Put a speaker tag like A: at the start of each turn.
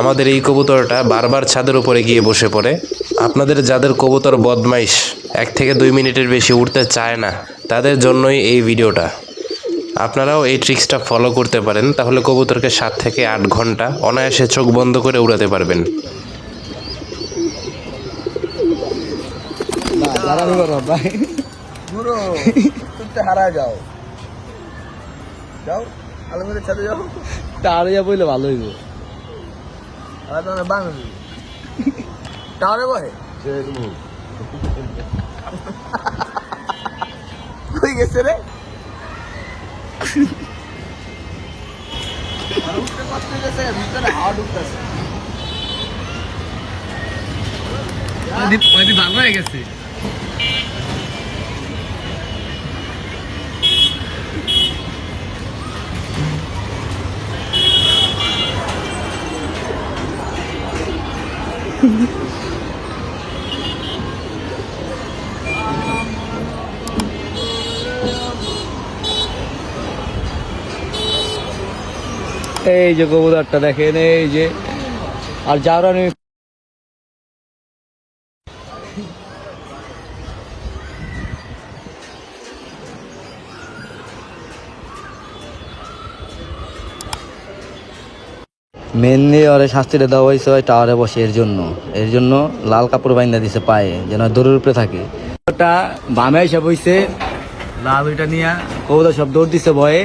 A: আমাদের এই কবুতরটা বারবার ছাদের উপরে গিয়ে বসে পড়ে। আপনাদের যাদের কবুতর বদমাইশ এক থেকে দুই মিনিটের বেশি উঠতে চায় না তাদের জন্যই এই ভিডিওটা। আপনারাও এই ট্রিক্সটা ফলো করতে পারেন তাহলে কবুতরকে সাত থেকে আট ঘণ্টা অনায়াসে চোখ বন্ধ করে উড়াতে পারবেন।
B: হারা যাও। যাও। আলমের সাথে যাও
C: তাড়িয়া বইলে ভালো হইব।
B: আর তোমার বাঙালি। তাহলে বহে কই গেছে রে। আর উঠতে গেছে ভিতরে হাওয়া ঢুকতেছে।
C: ভালো হয়ে গেছে। এই যে কবুতরটা দেখেন এই যে আর যার মেনলি ওরে শাস্তিটা দেওয়া হয়েছে ওই টাওয়ারে বসে, এর জন্য। এর জন্য লাল কাপড় বাইন্দা দিছে পায়ে, যেন দৌড়ের উপরে থাকে। ওটা বামে এসে বইছে, লাল ওইটা নিয়ে কৌদা সব দৌড় দিছে ভয়ে।